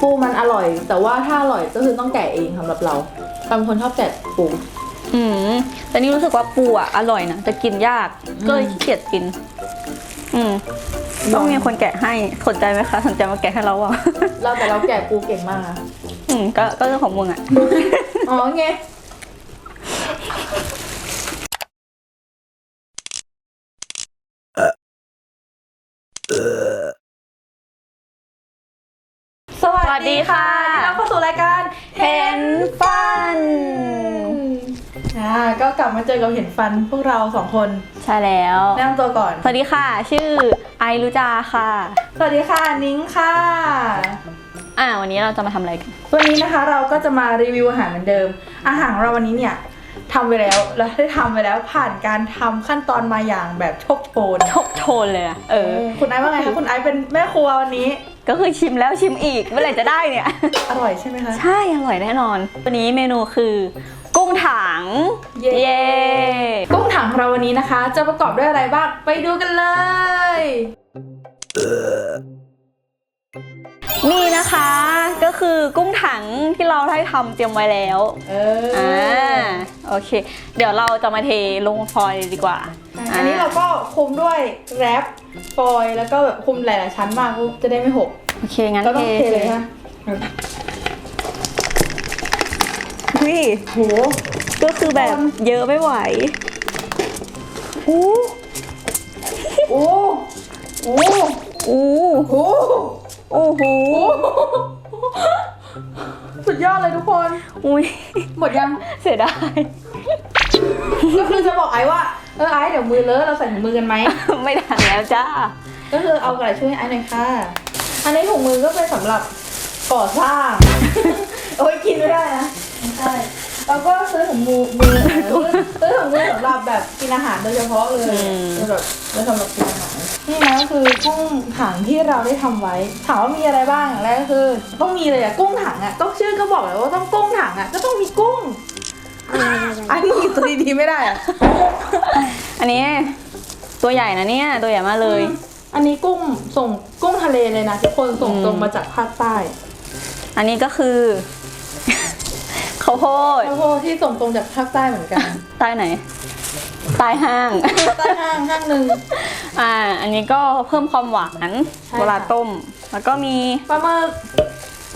ปูมันอร่อย แต่ว่าถ้าอร่อยก็คือต้องแกะเองสำหรับเราบางคนชอบแกะปู อืมแต่นี่รู้สึกว่าปูอะอร่อยนะแต่กินยากอืมก็เลยขี้เกียจกิน อืมต้องมีคนแกะให้สนใจไหมคะ สนใจมาแกะให้เราอะ เราแต่เราแกะปูเก่งมากอะอืมก็ก็เรื่องของมึงอะ อ๋อไง วัสวัสดีค่ะต้อนรับเข้าสู่รายการเห็นฟันอ่าก็กลับมาเจอกับเห็นฟันพวกเราสองคนใช่แล้วแนะนำตัวก่อน สวัสดีค่ะ ชื่อไอรุจาค่ะ สวัสดีค่ะนิ้งค่ะ อ่าวันนี้เราจะมาทำอะไรกันวันนี้นะคะเราก็จะมารีวิวอาหารเหมือนเดิม อาหารของเราวันนี้เนี่ยทำไปแล้วและได้ทำไปแล้วผ่านการทำขั้นตอนมาอย่างแบบโชคโชนโชคโชนเลยอะเออ คุณไอซ์ว่าไงคะคุณไอซ์เป็นแม่ครัววันนี้ ก็คือชิมแล้วชิมอีกเมื่อไหร่จะได้เนี่ย อร่อยใช่ไหมคะ ใช่อร่อยแน่นอนวันนี้เมนูคือ กุ้งถัง เย้ เย้กุ้งถังของเราวันนี้นะคะ จะประกอบด้วยอะไรบ้าง ไปดูกันเลย นี่นะคะก็คือกุ้งถังที่เราได้ทำเตรียมไว้แล้วเออ่าอโอเค เดี๋ยวเราจะมาเทลงฟอยล์เลยดีกว่า อันนี้เราก็คลุมด้วยแรปฟอยล์แล้วก็แบบคลุมหลาย ๆ ชั้นมากจะได้ไม่หก โอเค งั้นก็ต้องเทเลยค่ะค่ะวิโห ก็คือแบบเยอะไม่ไหวโอ้โอ้โอ้อู้โหโอ้โหสุดยอดเลยทุกคน อุ้ยหมดยัง เสียดาย ก็คือจะบอกไอ้ว่า เออไอ้เดี๋ยวมือเลอะเราใส่ถุงมือกันไหม ไม่ทันแล้วจ้า ก็คือเอากระดาษช่วยไอ้หน่อยค่ะ อันนี้ถุงมือก็เป็นสำหรับก่อสร้าง โอ้ยกินไม่ได้นะไม่ใช่แล้วก็ซื้อถุงมือมือซื้อถุงมือสำหรับแบบกินอาหารโดยเฉพาะเลยอืมคือแบบไว้สำหรับกินอาหารนี่นะก็คือกุ้งถังที่เราได้ทำไว้ถามว่ามีอะไรบ้างอย่างแรกก็คือ ต้องมีเลยอะกุ้งถังอะก็ชื่อก็บอกแล้วว่าต้องกุ้งถังอะก็ต้องมีกุ้งอันนี้ตัวดีๆไม่ได้อะอันนี้ตัวใหญ่นะเนี่ยตัวใหญ่มากเลย อันนี้กุ้งส่งกุ้งทะเลเลยนะทุกคนส่งอืมตรงมาจากภาคใต้อันนี้ก็คือ ข้าวโพดข้าวโพดที่ส่งตรงจากภาคใต้เหมือนกันใต้ไหนใต้ห้างใต้ห้างห้างหนึ่งอ่า อันนี้ก็เพิ่มความหวานใช่ค่ะเวลาต้ม แล้วก็มีปลาหมึก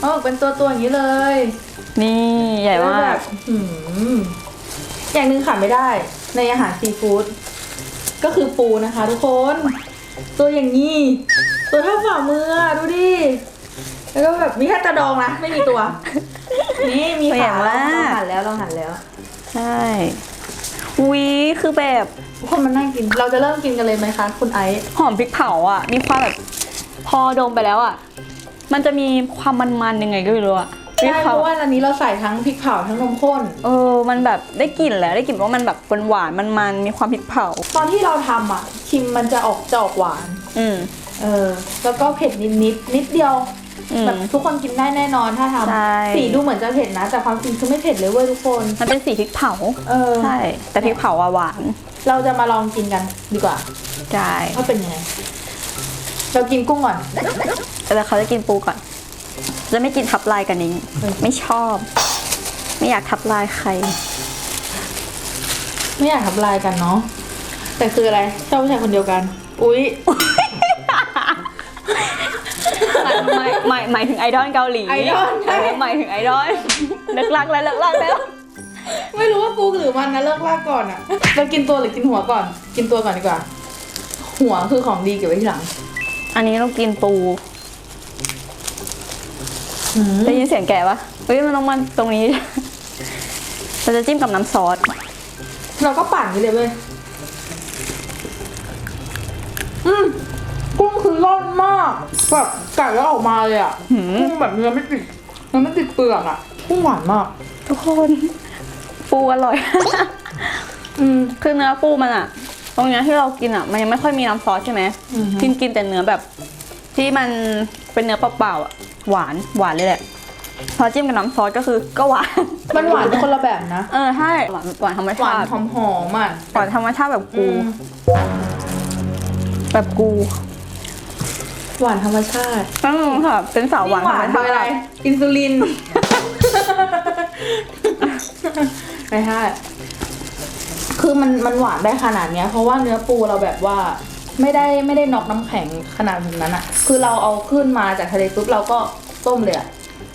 ปลาหมึกเป็นตัวตัวๆอย่างนี้เลย นี่ใหญ่มาแล้วแบกบหืมอย่างหนึ่งขาดไม่ได้ในอาหารซีฟู้ดก็คือปูนะคะทุกคน ตัวอย่างนี้ ตัวเท่าฝ่ามืออะดูดิ แล้วก็แบบมีแค่ตะดองนะไม่มีตัว นี่มีตัวใหญ่ขาเรามากเราหั่นแล้วเราหั่นแล้วใช่วีคือแบบทุกคนมันน่ากิน เราจะเริ่มกินกันเลยไหมคะ คุณไอซ์หอมพริกเผาอะ มีความแบบพอดมไปแล้วอะ มันจะมีความมันๆยังไงก็ไม่รู้อะพริก ใช่เพเผาราะว่าอันนี้เราใส่ทั้งพริกเผาทั้งนมข้น เออ มันแบบได้กลิ่นแหละได้กลิ่นว่ามันแบบหวานๆมันๆมีความพริกเผา ตอนที่เราทำอะชิมมันจะออกจะออกหวาน อืม เออ แล้วก็เผ็ดนิดนิดๆนิดเดียว อืมแบบทุกคนกินได้แน่นอนถ้าทใช่ำสีดูเหมือนจะเผ็ดนะ แต่ความจริงคือไม่เผ็ดเลยเว้ยทุกคน มันเป็นสีพริกเผา เออ ใช่ แต่พริกเผาอะหวานเราจะมาลองกินกันดีกว่าใช่ว่าเป็นยังไง เรากินกุ้งก่อน แต่เขาจะกินปูก่อน จะไม่กินทับลายกันนิ้งเออไม่ชอบ ไม่อยากทับลายใคร ไม่อยากทำลายกันเนาะแต่คืออะไรชอบผู้ชายคนเดียวกัน อุ๊ยหมายหมายหมายถึงไอดอลเกาหลีไอดอลใช่เหมายถึงไอดอลเลิกรักแล้วเลิกรักแล้ว ไม่รู้ว่ากูหรือมันนะเลิกลากก่อนอะเรากินตัวหรือกินหัวก่อน กินตัวก่อนดีกว่า หัวคือของดีเก็บไว้ทีหลัง อันนี้เรากินปูอืม ได้ยินเสียงแกะปะเฮ้ยมันต้องมาตรงนี้ เราจะจิ้มกับน้ำซอส เราก็ปั่นไปเลยเว้ย อืมกุ้งคือร่อนมากแบบกัดแล้วออกมาเลยอะหืม กุ้งแบบเนื้อไม่ติดเนื้อไม่ติดเปลือกอะกุ้งหวานมาก ทุกคน ปูอร่อย อืม คือเนื้อปูมันอะตรงเนี้ยที่เรากินอะมันยังไม่ค่อยมีน้ำซอสใช่ไหมอือฮึ กินกินแต่เนื้อแบบ ที่มันเป็นเนื้อเปล่าๆอะ หวานหวานเลยแหละ พอจิ้มกับน้ำซอสก็คือก็หวาน มันหวานคนละแบบนะ เออใช่หวานหวานธรรมหวาชานติหอมหอมๆอะหวานธรรมชาติแบบอืกู มแบบกูหวานธรรมชาติอืมค่ะเป็นสาวหวานหวานธรโดรมยอะไรชาติ อินซูลิน ไม่ใช่คือมันมันหวานได้ขนาดเนี้ย เพราะว่าเนื้อปูเราแบบว่า ไม่ได้ไม่ได้น็อกน้ำแข็งขนาดนั้นอะคือเราเอาขึ้นมาจากทะเลปุ๊บเราก็ต้มเลยอะ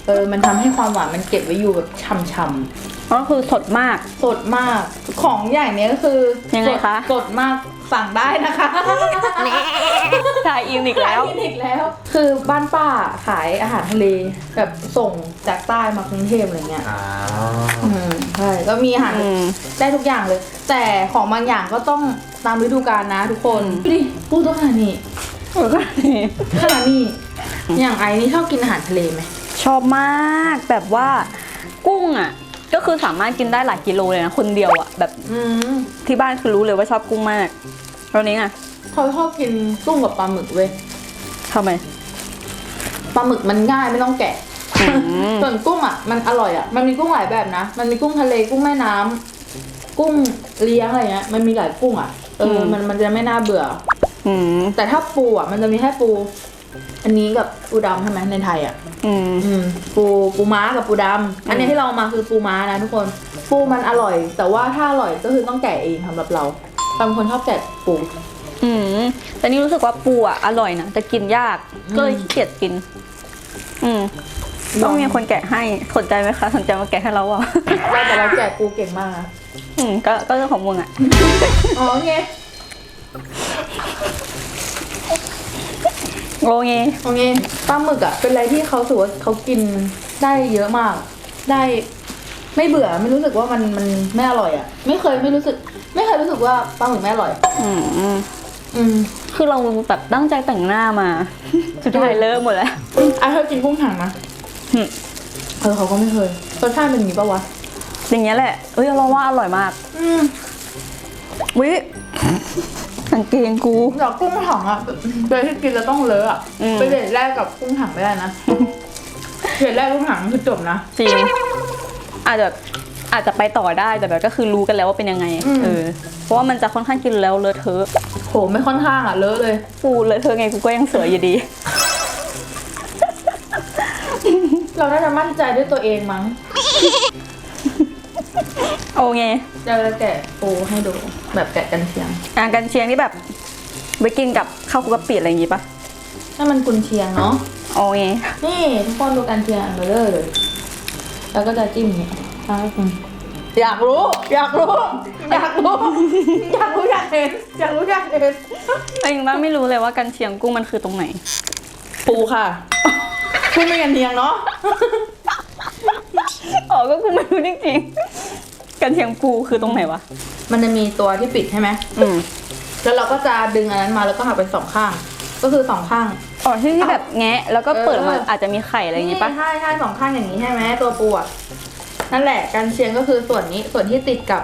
เออมันทำให้ความหวานมันเก็บไว้อยู่แบบช่ำๆก็คือสดมากสดมากของอย่างเนี้ยก็คือยังไงคะสดสดมากสั่งได้นะคะชายอินอีกแล้วขายอีกแล้ว คือบ้านป้าขายอาหารทะเลแบบส่งจากใต้มากรุงเทพอะไรเงี้ยอ่าอืมใช่ก็มีอาหารอืมได้ทุกอย่างเลย แต่ของบางอย่างก็ต้อง ตามฤดูกาลนะทุกคนอืมดูดิพูดตัวขนาดนี้เออก็นี่ขนาดนี้ อย่างไอ้นี่ชอบกินอาหารทะเลไหมชอบมากแบบว่ากุ้งอะ ก็คือสามารถกินได้หลายกิโลเลยนะคนเดียวอะแบบอืมที่บ้านคือรู้เลยว่าชอบกุ้งมากตอนนี้อะเขาชอบกินกุ้งกับปลาหมึกเว้ยทำไม ปลาหมึกมันง่ายไม่ต้องแกะอืมส่วนกุ้งอะมันอร่อยอะมันมีกุ้งหลายแบบนะ มันมีกุ้งทะเลกุ้งแม่น้ำกุ้งเลี้ยงอะไรเงี้ยมันมีหลายกุ้งอะ เออมันมันจะไม่น่าเบื่อ อืมแต่ถ้าปูอะมันจะมีแค่ปู อันนี้กับปูดำใช่ไหมในไทยอะ อืม อืมปูปูม้ากับปูดำอันนี้ที่เราเอามาคือปูม้านะทุกคน ปูมันอร่อย แต่ว่าถ้าอร่อยก็คือต้องแกะเองสำหรับเราบางคนชอบแกะปูอืมแต่นี่รู้สึกว่าปูอะอร่อยนะแต่กินยากอืมก็เลยขี้เกียจกิน อืมต้องมีคนแกะให้สนใจไหมคะ สนใจมาแกะให้เราอะว่าแต่เราแกะปูเก่งมากนะ อืมก็ก็เรื่องของมึงอะ อ๋อไงโอเคโอเคปลาหมึกอะ เป็นอะไรที่เขาถือว่าเขากินได้เยอะมาก ได้ไม่เบื่อไม่รู้สึกว่ามันมันไม่อร่อยอะ ไม่เคยไม่รู้สึก ไม่เคยรู้สึกว่าปลาหมึกไม่อร่อย อืมอืมคือเราแบบตั้งใจแต่งหน้ามา สุดท้ายเลิกหมดแล้วไอ้เคยกินกุ้งถังนะอืมเออเขาก็ไม่เคยรสชาติเป็นอย่างนี้ปะวะ อย่างเงี้ยแหละเอ้ยเราว่าอร่อยมากอืมวิกางเกงกูแต่กุ้งถังอะเป็นที่กินแล้วต้องเลอะอะอืม ไปเดทแรกกับกุ้งถังไม่ได้นะเดทแรกกุ้งถังคือจบนะ จริงอาจจะอาจจะไปต่อได้แต่แบบก็คือรู้กันแล้วว่าเป็นยังไงอืม เออเพราะว่ามันจะค่อนข้างกินแล้วเลอะเทอะโหไม่ค่อนข้างอะเลอะเลยกูเลอะเทอะไงกูก็ยังสวยอยู่ดี เราน่าจะมั่นใจด้วยตัวเองมั้ง โอเคจะแกะปูให้ดูแบบแกะกันเชียง อะกันเชียงที่แบบไปกินกับข้าวคลุกกะปิอะไรอย่างงี้ปะถ้ามันกุนเชียงเนาะโอเคนี่ทุกคนดูกันเชียงอันเบลอเลยแล้วก็จะจิ้มอย่างนี้อะอืมอยากรู้ อยากรู้ อยากรู้ อยากรู้อยากเห็นอยากรู้อยากเห็นแต่ยังว่าไม่รู้เลยว่ากันเชียงกุ้งมันคือตรงไหน ปูค่ะพูดไม่กันเทียงเนาะอ๋อก็กูไม่รู้จริงๆ กันเชียงปูคือตรงไหนวะ มันจะมีตัวที่ปิดใช่ไหมอืมแล้วเราก็จะดึงอันนั้นมาแล้วก็หักเป็นสองข้าง ก็คือสองข้าง อ๋อที่ที่แบบแงะ แล้วก็เปิดออกมาเออออาจจะมีไข่อะไรอย่างงี้ปะใช่ใช่สองข้างอย่างนี้ใช่ไหมตัวปูอะนั่นแหละกันเชียงก็คือส่วนนี้ส่วนที่ติดกับ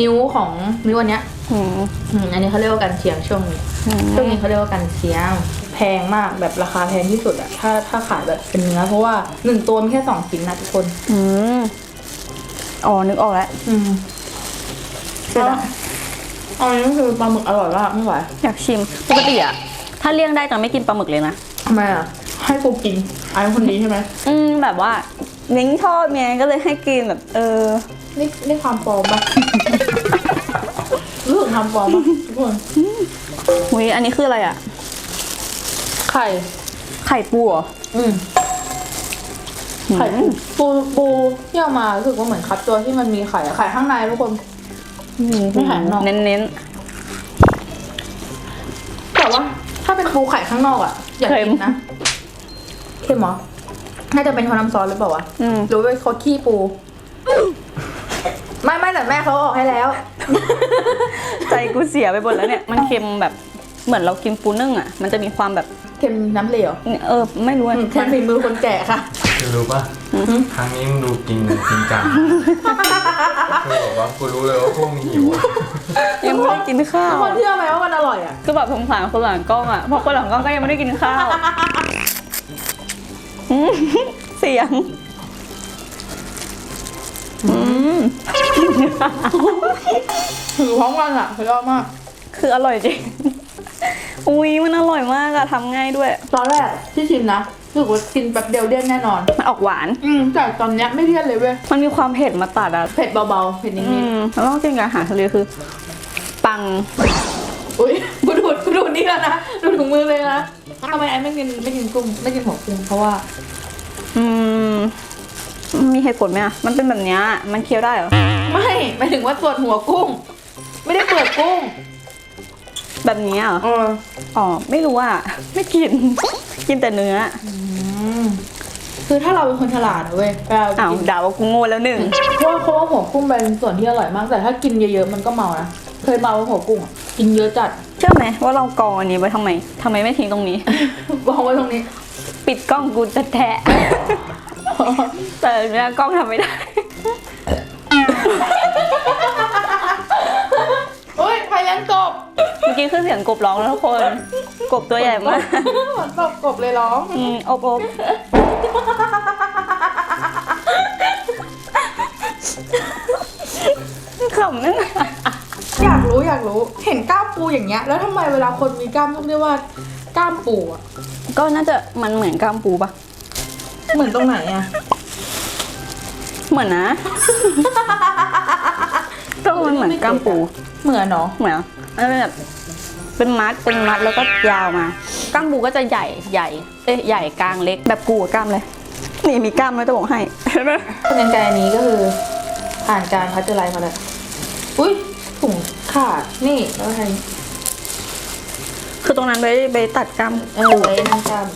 นิ้วของนิ้วอันเนี้ยอืมอืมอันนี้เขาเรียกว่ากันเชียงช่วงนี้ อืมช่วงนี้เขาเรียกว่ากันเชียง แพงมากแบบราคาแพงที่สุดอะถ้าถ้าขายแบบเป็นเนื้อเพราะว่าหนึ่งตัวมีแค่สองชิ้นนะทุกคน อืม อ๋อ นึกออกแล้วอืมเสียดายเอาอันนี้คือปลาหมึกอร่อยมากไม่ไหวอยากชิม ปกติอะถ้าเลี่ยงได้จะไม่กินปลาหมึกเลยนะ ทำไมอะให้กูกินไอ้คนนี้ใช่ไหมอืม แบบว่านิ้งชอบไงก็เลยให้กินแบบ เออ นี่นี่ความปลอมปะรู้สึกทำปลอมปะทุกคนหุยอันนี้คืออะไรอะไข่ ไข่ปูเหรออืม ไข่ปูปูปูที่เอามารู้สึกว่าเหมือนคัดตัวที่มันมีไข่อะไข่ข้างในทุกคน ไม่ไข่ข้างนอกเน้นแต่ว่า ถ้าเป็นปูไข่ข้างนอกอะอยากกินนะเค็มเหรอน่าจะเป็นเพราะน้ำซอสหรือเปล่าวะๆอืมหรือว่าเขาขี้ปู ไม่ไม่แต่แม่เขาออกให้แล้ว ใจกูเสียไปหมดแล้วเนี่ย มันเค็มแบบเหมือนเรากินปูนึ่งอะ มันจะมีความแบบ เค็มน้ำเหลวเออ ไม่รู้อะแค่ฝีมือคนแก่ค่ะคือรู้ป่ะครั้งนี้มึงดูกินจริงจังคือบอกว่ากูรู้เลยว่าพวกมึงหิวอะยังไม่ได้กินข้าทุวกคนเชื่อไหมว่ามันอร่อยอะคือแบบสงสารคนหลังกล้องอะเพราะคนหลังกล้องก็ยังไม่ได้กินข้าวอืมเสียงอืมถือพร้อมกันอะสุดยอดมาก คืออร่อยจริง อุ้ยมันอร่อยมากอะทำง่ายด้วย ตอนแรกที่ชิมนะรู้สึกว่ากินแป๊บเดียวเลี่ยนแน่นอน มันออกหวาน อืมแต่ตอนเนี้ยไม่เลี่ยนเลยเว้ย มันมีความเผ็ดมาตัดอะเผ็ดเบาๆ เผ็ดนิอืดมแล้วก็กินกับอาหารทะเลคือ ปัง ๆ อุ้ยกูดูดกูดูดนี่แล้วนะ ดูดถุงมือเลยนะทำไมไอ้ไม่กินไม่กินกุ้งไม่กินหัวกุ้งเพราะว่า อืม มีเหตุผลไหมอะมันเป็นแบบเนี้ยมันเคี้ยวได้เหรอ ไม่หมายถึงว่าส่วนหัวกุ้ง ไม่ได้เปลือกกุ้ง แบบนี้เหรอ เอออ๋อ ไม่รู้อะ ไม่กิน กินแต่เนื้ออืมคือถ้าเราเป็นคนฉลาดนะเว้ยเราอ้าวกินด่าว่ากูโง่แล้วหนึ่ง เพราะว่าเพราะว่าหัวกุ้งเป็นส่วนที่อร่อยมาก แต่ถ้ากินเยอะๆมันก็เมานะ เคยเมาหัวกุ้งอะกินเยอะจัด เชื่อไหมว่าเรากองอันนี้ไว้ทำไมทำไมไม่ทิ้งตรงนี้ วางไว้ตรงนี้ ปิดกล้องกูจะแทะ แต่เนี่ยกล้องทำไม่ได้ เฮ้ยใครเลี้ยงกบ เมื่อกี้ขึ้นเสียงกบร้องแล้วทุกคน กบตัวใหญ่มากฝนตกกบเลยร้อง อืมอบอบขำนั่นน่ะอยากรู้อยากรู้เห็นกล้ามปูอย่างเงี้ย แล้วทำไมเวลาคนมีกล้ามต้องเรียกว่ากล้ามปูอะก็น่าจะมันเหมือนกล้ามปูปะเหมือนตรงไหนอะเหมือนนะก็มันเหมือนกล้ามปู เหมือนเนาะเหมือนมันเป็นแบบ เป็นมัดเป็นมัดแล้วก็ยาวมากล้ามปูก็จะใหญ่ใหญ่เอ้ยใหญ่กลางเล็กแบบกูกับกล้ามเลย นี่มีกล้ามไหมจะบอกให้เห็นไหมคนยังใจอันนี้ก็คือผ่านการพัชไลมาแล้วอุ้ยถุงขาดนี่แล้วไงคือตรงนั้นไปไปตัดกล้ามเออไว้นั่งกล้าม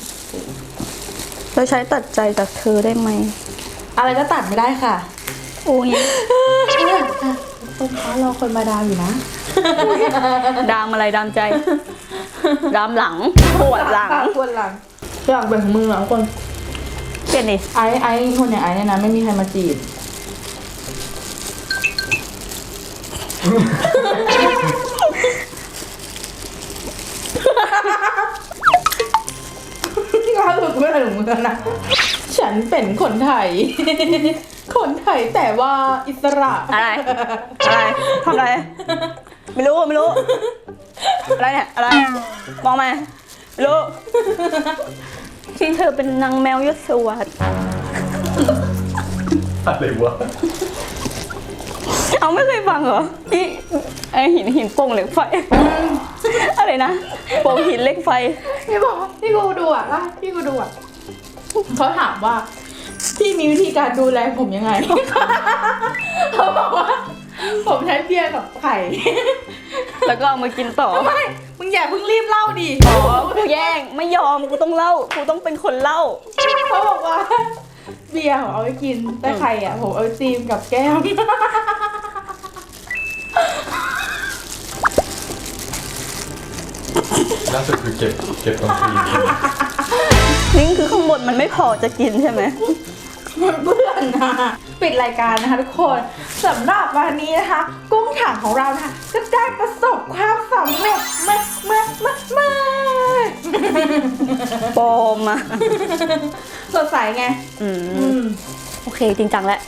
เราใช้ตัดใจจากเธอได้ไหมอะไรก็ตัดไม่ได้ค่ะ โอ้ย คนค้ารอคนมาดามอยู่นะ ดามอะไรดามใจ ดามหลังปวดหลังปวดหลังอยากแบ่งมืออะคนเปลี่ยนดิไอ้ไอ้คนอย่างไอ้เนี่ยนะไม่มีใครมาจีบล่าสุดเมื่อไหร่ของมึงนะ ฉันเป็นคนไทย คนไทยแต่ว่าอิสระ อะไร อะไรทำอะไร ไม่รู้ ไม่รู้ อะไรเนี่ย อะไร มองมาไม่รู้ที่เธอเป็นนางแมวยศวรรษอะไรวะ เอาไม่เคยฟังเหรอที่ไอหินหินโป่งเหล็กไฟ อะไรนะโป่งหินเหล็กไฟ พี่บอกพี่กูดูอะล่ะพี่กูดูอะเขาถามว่า พี่มีวิธีการดูแลผมยังไง เขาบอกว่า ผมใช้เบียร์กับไข่ แล้วก็เอามากินต่อ ไม่ มึงอย่าเพิ่งรีบเล่าดิอ๋อกูแย่งไม่ยอมกูต้องเล่ากูต้องเป็นคนเล่า เขาบอกว่า เบียร์ผมเอาไว้กิน แต่ไข่อะผมเอาไว้จีมกับแก้ม ล่าสุดคือเก็บเก็บตรงทีมนี่คือข้างบนมันไม่พอจะกินใช่ไหมมัน เบื่อนะปิดรายการนะคะทุกคนสำหรับวันนี้นะคะ กุ้งถังของเรานะคะก็ได้ประสบความสำเร็จมากมากมากมากปลอมอะสดใสไงอืมอืมโอเคจริงจังแล้ว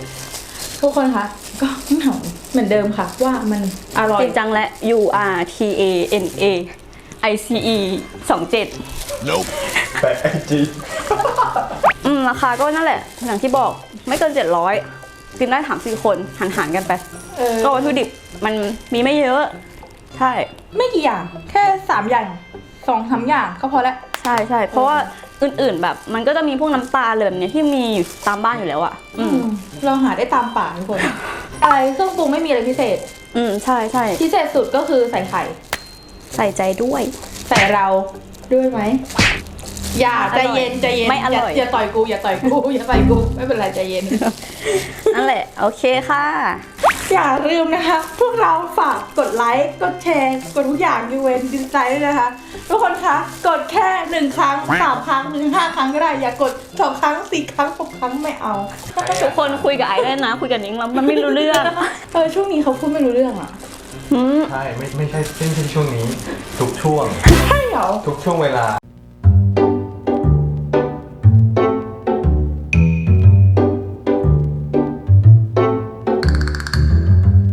ทุกคนคะก็เหงาเหมือนเดิมค่ะ ว่ามันอร่อย จริงจังแล้ว U R T A N A I C E สองเจ็ดแปะไอจีอืม ราคาก็นั่นแหละ อย่างที่บอกไม่เกินเจ็ดร้อยกินได้ถามสี่คนหันหารๆกันไป เออก็วัตถุดิบมันมีไม่เยอะ ใช่ไม่กี่อย่าง แค่สามอย่างสองสามอย่างก็พอละใช่ใช่เพราะว่าอื่นๆ แบบมันก็จะมีพวกน้ำตาลอะไรแบบเนี้ยที่มีอยู่ตามบ้านอยู่แล้วอะอืม เราหาได้ตามป่าทุกคน อะไรเครื่องปรุงไม่มีอะไรพิเศษ อืมใช่ใช่พิเศษสุดก็คือใส่ไข่ ใส่ใจด้วย ใส่เราด้วยไหม อย่าใจเย็นใจเย็นไม่อร่อยาอย่าต่อยกูอย่าต่อยกูอย่าต่อยกูไม่เป็นไรใจเย็น นั่นแหละ โอเคค่ะ อย่าลืมนะคะ พวกเราฝากกดไลค์กดแชร์กดทุกอย่างยูเวนดิสไลด์ด้วยนะคะ ทุกคนคะกดแค่หนึ่งครั้งสามครั้งหรือห้าครั้งก็ได้ อย่ากดสองครั้งสี่ครั้งหกครั้งไม่เอาทุกคนคุยกับไอ้ได้นะ คุยกับนิ้งแล้วมันไม่รู้เรื่องเออช่วงนี้เขาพูดไม่รู้เรื่องอะอืมใช่ไม่ไม่ใช่ไม่ใช่ช่วงนี้ ทุกช่วงใช่เหรอทุกช่วงเวลา